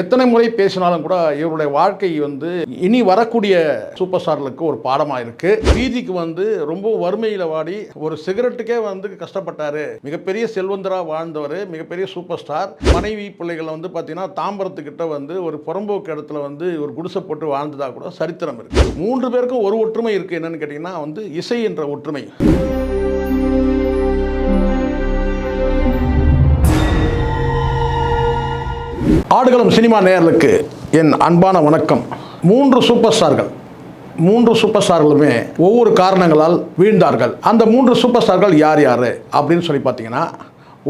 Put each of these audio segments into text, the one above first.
எத்தனை முறை பேசினாலும் கூட இவருடைய வாழ்க்கை வந்து இனி வரக்கூடிய சூப்பர் ஸ்டார்களுக்கு ஒரு பாடமாக இருக்கு. வீதிக்கு வந்து ரொம்ப வறுமையில் வாடி ஒரு சிகரெட்டுக்கே வந்து கஷ்டப்பட்டாரு. மிகப்பெரிய செல்வந்தராக வாழ்ந்தவர் மிகப்பெரிய சூப்பர் ஸ்டார் மனைவி பிள்ளைகளை வந்து பார்த்தீங்கன்னா தாம்பரத்துக்கிட்ட வந்து ஒரு புறம்போக்கு இடத்துல வந்து ஒரு குடிசை போட்டு வாழ்ந்ததாக கூட சரித்திரம் இருக்கு. மூன்று பேருக்கும் ஒரு ஒற்றுமை இருக்கு என்னன்னு கேட்டிங்கன்னா வந்து இசை என்ற ஒற்றுமை. ஆடுகளும் சினிமா நேயர்களுக்கு என் அன்பான வணக்கம். மூன்று சூப்பர் ஸ்டார்கள் மூன்று சூப்பர் ஸ்டார்களுமே ஒவ்வொரு காரணங்களால் வீழ்ந்தார்கள். அந்த மூன்று சூப்பர் ஸ்டார்கள் யார் யார்? அப்படின்னு சொல்லி பார்த்தீங்கன்னா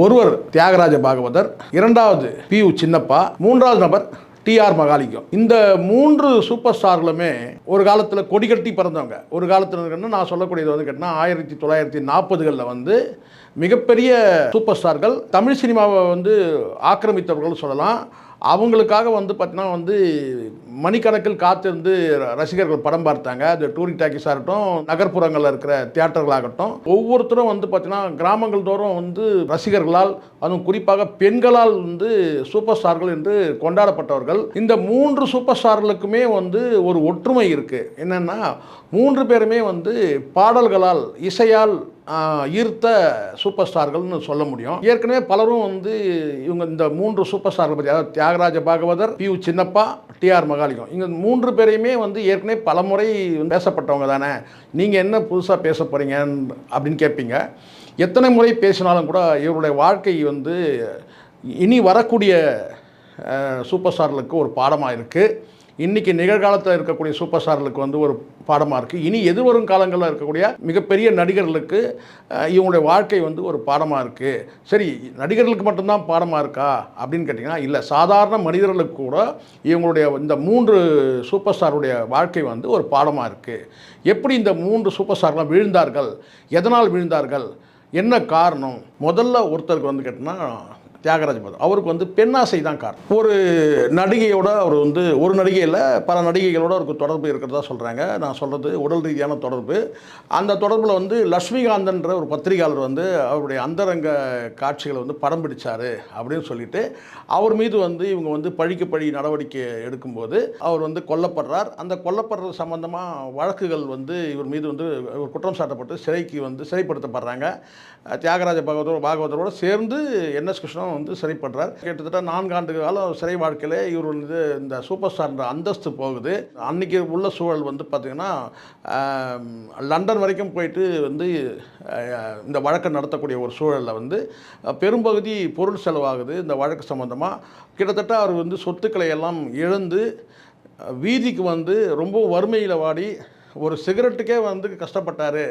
ஒருவர் தியாகராஜ பாகவதர் இரண்டாவது பி யு சின்னப்பா மூன்றாவது நபர் டிஆர் மகாலிங்கம். இந்த மூன்று சூப்பர் ஸ்டார்களுமே ஒரு காலத்தில் கொடி கட்டி பிறந்தவங்க. ஒரு காலத்தில் நான் சொல்லக்கூடியது வந்து கேட்டால் ஆயிரத்தி தொள்ளாயிரத்தி நாற்பதுகளில் வந்து மிகப்பெரிய சூப்பர் ஸ்டார்கள் தமிழ் சினிமாவை வந்து ஆக்கிரமித்தவர்கள் சொல்லலாம். அவங்களுக்காக வந்து பார்த்தீங்கன்னா வந்து மணிக்கணக்கில் காத்திருந்து ரசிகர்கள் படம் பார்த்தாங்க. அது டூரிங் டாக்கிஸாக இருக்கட்டும் நகர்ப்புறங்களில் இருக்கிற தியேட்டர்களாகட்டும். ஒவ்வொருத்தரும் வந்து பார்த்தீங்கன்னா கிராமங்கள் தோறும் வந்து ரசிகர்களால் அதுவும் குறிப்பாக பெண்களால் வந்து சூப்பர் ஸ்டார்கள் என்று கொண்டாடப்பட்டவர்கள். இந்த மூன்று சூப்பர் ஸ்டார்களுக்குமே வந்து ஒரு ஒற்றுமை இருக்குது என்னென்னா மூன்று பேருமே வந்து பாடல்களால் இசையால் ஈர்த்த சூப்பர் ஸ்டார்கள்னு சொல்ல முடியும். ஏற்கனவே பலரும் வந்து இவங்க இந்த மூன்று சூப்பர் ஸ்டார்கள் பற்றி அதாவது Thyagaraja Bhagavathar P Chinnappa T R Mahalingam இங்கே மூன்று பேரையுமே வந்து ஏற்கனவே பலமுறை பேசப்பட்டவங்க தானே. நீங்கள் என்ன புதுசாக பேச போகிறீங்க அப்படின்னு கேட்பீங்க எத்தனை முறை பேசினாலும் கூட இவருடைய வாழ்க்கை வந்து இனி வரக்கூடிய சூப்பர் ஸ்டார்களுக்கு ஒரு பாடமாக இருக்குது இன்றைக்கி நிகழ்காலத்தில் இருக்கக்கூடிய சூப்பர் ஸ்டார்களுக்கு வந்து ஒரு பாடமாக இருக்குது இனி எதிர்வரும் காலங்களில் இருக்கக்கூடிய மிகப்பெரிய நடிகர்களுக்கு இவங்களுடைய வாழ்க்கை வந்து ஒரு பாடமாக இருக்குது சரி நடிகர்களுக்கு மட்டும்தான் பாடமாக இருக்கா? அப்படின்னு கேட்டிங்கன்னா இல்லை. சாதாரண மனிதர்களுக்கு கூட இவங்களுடைய இந்த மூன்று சூப்பர் ஸ்டாருடைய வாழ்க்கை வந்து ஒரு பாடமாக இருக்குது எப்படி இந்த மூன்று சூப்பர் ஸ்டார்லாம் விழுந்தார்கள்? எதனால் விழுந்தார்கள்? என்ன காரணம்? முதல்ல ஒருத்தருக்கு வந்து கேட்டிங்கன்னா தியாகராஜ பாதம் அவருக்கு வந்து பெண்ணாசை தான் காரணம். ஒரு நடிகையோட அவர் வந்து ஒரு நடிகையில் பல நடிகைகளோட அவருக்கு தொடர்பு இருக்கிறதா சொல்கிறாங்க நான் சொல்கிறது உடல் ரீதியான தொடர்பு. அந்த தொடர்பில் வந்து லக்ஷ்மிகாந்தன்ற ஒரு பத்திரிகையாளர் வந்து அவருடைய அந்தரங்க காட்சிகளை வந்து படம் பிடிச்சார் அப்படின்னு சொல்லிட்டு அவர் மீது வந்து இவங்க வந்து பழிக்கு பழி நடவடிக்கை எடுக்கும்போது அவர் வந்து கொல்லப்படுறார். அந்த கொல்லப்படுறது சம்பந்தமாக வழக்குகள் வந்து இவர் மீது வந்து ஒரு குற்றம் சாட்டப்பட்டு சிறைக்கு வந்து சிறைப்படுத்தப்படுறாங்க. தியாகராஜ பாகவதர் பாகவதரோடு சேர்ந்து என்எஸ் கிருஷ்ணன் வந்து சிறைப்படுறார். கிட்டத்தட்ட நான்காண்டு காலம் சிறை வாழ்க்கையில் இவர் வந்து இந்த சூப்பர் ஸ்டார்ன்ற அந்தஸ்து போகுது. அன்றைக்கி உள்ள சூழல் வந்து பார்த்திங்கன்னா லண்டன் வரைக்கும் போயிட்டு வந்து இந்த வழக்கை நடத்தக்கூடிய ஒரு சூழலில் வந்து பெரும்பகுதி பொருள் செலவாகுது இந்த வழக்கு சம்மந்தமாக கிட்டத்தட்ட அவர் வந்து சொத்துக்களை எல்லாம் இழந்து வீதிக்கு வந்து ரொம்ப வறுமையில் வாடி ஒரு சிகரெட்டுக்கே வந்து கஷ்டப்பட்டார்.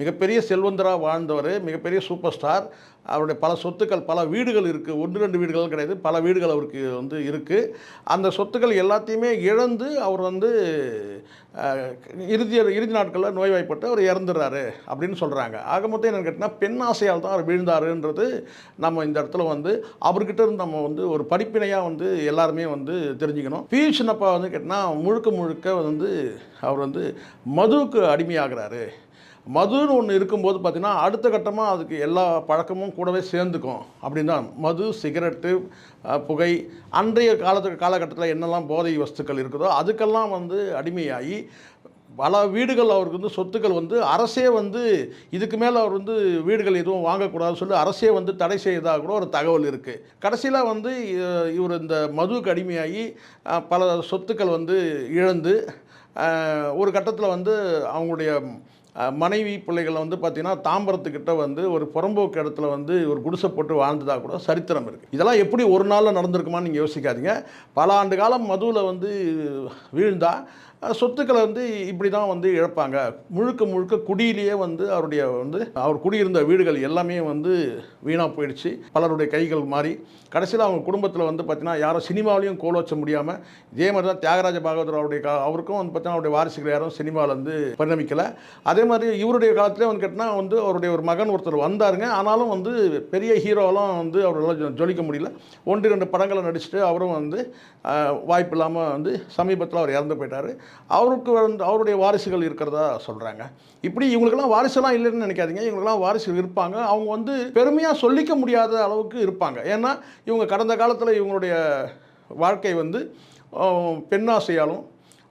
மிகப்பெரிய செல்வந்தராக வாழ்ந்தவர் மிகப்பெரிய சூப்பர் ஸ்டார். அவருடைய பல சொத்துக்கள் பல வீடுகள் இருக்குது ஒன்று ரெண்டு வீடுகள் கிடையாது. பல வீடுகள் அவருக்கு வந்து இருக்குது அந்த சொத்துக்கள் எல்லாத்தையுமே இழந்து அவர் வந்து இறுதி இறுதி நாட்களில் நோய்வாய்ப்பட்டு அவர் இறந்துடுறாரு அப்படின்னு சொல்கிறாங்க ஆக மொத்தம் என்னென்னு கேட்டிங்கன்னா பெண் ஆசையால் தான் அவர் வீழ்ந்தாருன்றது நம்ம இந்த இடத்துல வந்து அவர்கிட்ட இருந்து நம்ம வந்து ஒரு படிப்பினையாக வந்து எல்லாருமே வந்து தெரிஞ்சுக்கணும். பி. சின்னப்பா வந்து கேட்டால் முழுக்க முழுக்க வந்து அவர் வந்து மதுவுக்கு அடிமையாகிறாரு. மதுன்னு ஒன்று இருக்கும்போது பார்த்திங்கன்னா அடுத்த கட்டமாக அதுக்கு எல்லா பழக்கமும் கூடவே சேர்ந்துக்கும். அப்படின்னு தான் மது சிகரெட்டு புகை அன்றைய காலத்து காலகட்டத்தில் என்னெல்லாம் போதை வஸ்துக்கள் இருக்குதோ அதுக்கெல்லாம் வந்து அடிமையாகி பல வீடுகள் அவருக்கு வந்து சொத்துக்கள் வந்து அரசே வந்து இதுக்கு மேலே அவர் வந்து வீடுகள் எதுவும் வாங்கக்கூடாதுன்னு சொல்லி அரசே வந்து தடை செய்ததாக கூட ஒரு தகவல் இருக்குது கடைசியில் வந்து இவர் இந்த மதுவுக்கு அடிமையாகி பல சொத்துக்கள் வந்து இழந்து ஒரு கட்டத்தில் வந்து அவங்களுடைய மனைவி பிள்ளைகளை வந்து பார்த்திங்கன்னா தாம்பரத்துக்கிட்ட வந்து ஒரு புறம்போக்கு இடத்துல வந்து ஒரு குடிசை போட்டு வாழ்ந்ததாக கூட சரித்திரம் இருக்குது இதெல்லாம் எப்படி ஒரு நாளில் நடந்திருக்குமான்னு நீங்கள் யோசிக்காதீங்க. பல ஆண்டு காலம் மதுவில் வந்து வீழ்ந்தால் சொத்துக்களை வந்து இப்படி தான் வந்து இழப்பாங்க. முழுக்க முழுக்க குடியிலேயே வந்து அவருடைய வந்து அவர் குடியிருந்த வீடுகள் எல்லாமே வந்து வீணாக போயிடுச்சு. பலருடைய கைகள் மாறி. கடைசியில் அவங்க குடும்பத்தில் வந்து பார்த்திங்கன்னா யாரும் சினிமாவிலையும் கோல் வச்ச முடியாமல் இதே மாதிரி தான் தியாகராஜ பாகவதர் அவருடைய கா அவருக்கும் வந்து பார்த்தீங்கன்னா அவருடைய வாரிசுகள் யாரும் சினிமாவில் வந்து பரிணமிக்கலை. அதே மாதிரி இவருடைய காலத்திலே வந்து கேட்டால் வந்து அவருடைய ஒரு மகன் ஒருத்தர் வந்தாருங்க. ஆனாலும் வந்து பெரிய ஹீரோலாம் வந்து அவரால் ஜொலிக்க முடியல. ஒன்று ரெண்டு படங்களை நடிச்சுட்டு அவரும் வந்து வாய்ப்பு இல்லாமல் வந்து சமீபத்தில் அவர் இறந்து போயிட்டார். அவருக்கு வந்து அவருடைய வாரிசுகள் இருக்கிறதா சொல்கிறாங்க இப்படி இவங்களுக்கெல்லாம் வாரிசுலாம் இல்லைன்னு நினைக்காதீங்க. இவங்களுக்கெல்லாம் வாரிசுகள் இருப்பாங்க. அவங்க வந்து பெருமையாக சொல்லிக்க முடியாத அளவுக்கு இருப்பாங்க. ஏன்னா இவங்க கடந்த காலத்தில் இவங்களுடைய வாழ்க்கை வந்து பெண்ணாசையாலும்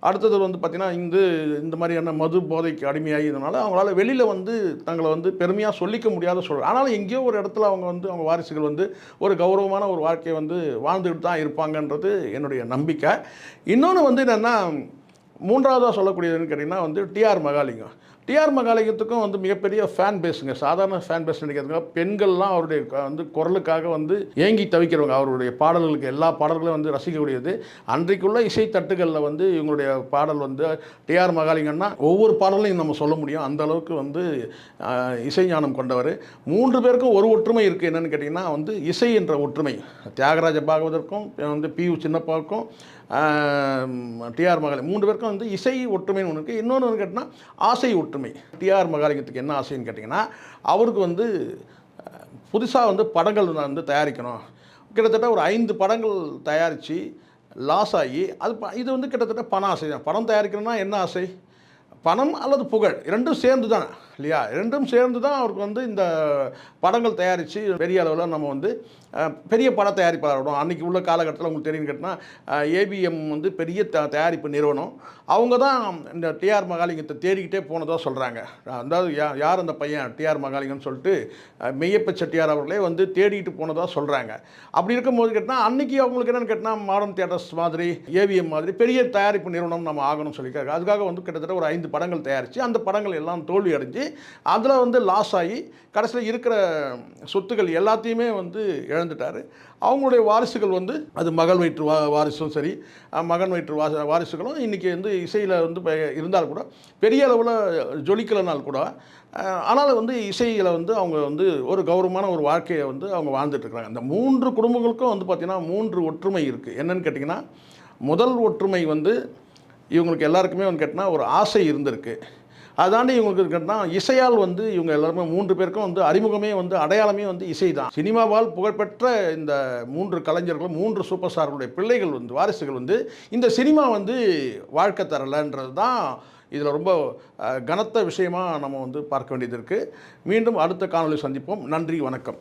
அடுத்தது வந்து பார்த்திங்கன்னா இந்த இந்த மாதிரியான மது போதைக்கு அடிமையாகியதுனால அவங்களால வெளியில் வந்து தங்களை வந்து பெருமையாக சொல்லிக்க முடியாத சூழல். ஆனாலும் எங்கேயோ ஒரு இடத்துல அவங்க வந்து அவங்க வாரிசுகள் வந்து ஒரு கௌரவமான ஒரு வாழ்க்கையை வந்து வாழ்ந்துக்கிட்டு தான் இருப்பாங்கன்றது என்னுடைய நம்பிக்கை. இன்னொன்று வந்து என்னென்னா மூன்றாவதாக சொல்லக்கூடியதுன்னு கேட்டிங்கன்னா வந்து டிஆர் மகாலிங்கம். டிஆர் மகாலிங்கத்துக்கும் வந்து மிகப்பெரிய ஃபேன் பேஸுங்க சாதாரண ஃபேன் பேஸ் நினைக்கிறதுங்க பெண்கள்லாம் அவருடைய க- வந்து குரலுக்காக வந்து ஏங்கி தவிக்கிறவங்க. அவருடைய பாடல்களுக்கு எல்லா பாடல்களும் வந்து ரசிக்கக்கூடியது. அன்றைக்குள்ள இசை தட்டுகளில் வந்து இவங்களுடைய பாடல் வந்து டிஆர் மகாலிங்கன்னா ஒவ்வொரு பாடலையும் நம்ம சொல்ல முடியும். அந்த அளவுக்கு வந்து இசை ஞானம் கொண்டவர். மூன்று பேருக்கும் ஒரு ஒற்றுமை இருக்குது என்னென்னு கேட்டிங்கன்னா வந்து இசை என்ற ஒற்றுமை. தியாகராஜ பாகவதற்கும் வந்து பி யு சின்னப்பாவுக்கும் டிஆர் மகாலி மூன்று பேருக்கும் வந்து இசை ஒற்றுமைன்னு ஒன்று இருக்குது இன்னொன்று ஒன்று கேட்டிங்கன்னா ஆசை ஒற்றுமை. டிஆர் மகாலிங்கத்துக்கு என்ன ஆசைன்னு கேட்டிங்கன்னா அவருக்கு வந்து புதுசாக வந்து படங்கள் நான் வந்து தயாரிக்கணும். கிட்டத்தட்ட ஒரு ஐந்து படங்கள் தயாரித்து லாஸ் ஆகி அது ப- இது வந்து கிட்டத்தட்ட பண ஆசை தான். படம் தயாரிக்கணும்னா என்ன ஆசை? பணம் அல்லது புகழ்? ரெண்டும் சேர்ந்து தான் இல்லையா? ரெண்டும் சேர்ந்து தான் அவருக்கு வந்து இந்த படங்கள் தயாரித்து பெரிய அளவில் நம்ம வந்து பெரிய பட தயாரிப்பாளரும் அன்றைக்கி உள்ள காலகட்டத்தில் உங்களுக்கு தெரியும் கேட்டால் ஏபிஎம் வந்து பெரிய த தயாரிப்பு நிறுவனம். அவங்க தான் இந்த டிஆர் மகாலிங்கத்தை தேடிக்கிட்டே போனதாக சொல்கிறாங்க அதாவது யா யார் அந்த பையன்? டிஆர் மகாலிங்கம்னு சொல்லிட்டு மெய்யப்ப செட்டியார் அவர்களே வந்து தேடிக்கிட்டு போனதாக சொல்கிறாங்க அப்படி இருக்கும்போது கேட்டால் அன்றைக்கி அவங்களுக்கு என்னென்னு கேட்டால் மாடர்ன் தியேட்டர்ஸ் மாதிரி ஏவிஎம் மாதிரி பெரிய தயாரிப்பு நிறுவனம் நம்ம ஆகணும்னு சொல்லியிருக்காங்க. அதுக்காக வந்து கிட்டத்தட்ட ஒரு ஐந்து படங்கள் தயாரித்து அந்த படங்கள் எல்லாம் தோல்வி அடைஞ்சு அதில் வந்து லாஸ் ஆகி கடைசியில் இருக்கிற சொத்துக்கள் எல்லாத்தையுமே வந்து இழந்துட்டார். அவங்களுடைய வாரிசுகள் வந்து அது மகள் வயிற்று வா வாரிசும் சரி மகன் வயிற்று வா வாரிசுகளும் இன்றைக்கி வந்து இசையில் வந்து இருந்தால் கூட பெரிய அளவில் ஜொலிக்கலைனால் கூட ஆனாலும் வந்து இசையில் வந்து அவங்க வந்து ஒரு கௌரவமான ஒரு வாழ்க்கையை வந்து அவங்க வாழ்ந்துட்டு அந்த மூன்று குடும்பங்களுக்கும் வந்து பார்த்திங்கன்னா மூன்று ஒற்றுமை இருக்குது என்னென்னு கேட்டிங்கன்னா முதல் ஒற்றுமை வந்து இவங்களுக்கு எல்லாருக்குமே வந்து கேட்டிங்கன்னா ஒரு ஆசை இருந்திருக்கு. அதாண்டி இவங்களுக்கு தான் இசையால் வந்து இவங்க எல்லாருமே மூன்று பேருக்கும் வந்து அறிமுகமே வந்து அடையாளமே வந்து இசை தான் சினிமாவால் புகழ்பெற்ற இந்த மூன்று கலைஞர்களும் மூன்று சூப்பர் ஸ்டார்களுடைய பிள்ளைகள் வந்து வாரிசுகள் வந்து இந்த சினிமா வந்து வாழ்க்கை தரலைன்றது தான் இதில் ரொம்ப கனத்த விஷயமாக நம்ம வந்து பார்க்க வேண்டியது இருக்குது மீண்டும் அடுத்த காணொலி சந்திப்போம். நன்றி வணக்கம்.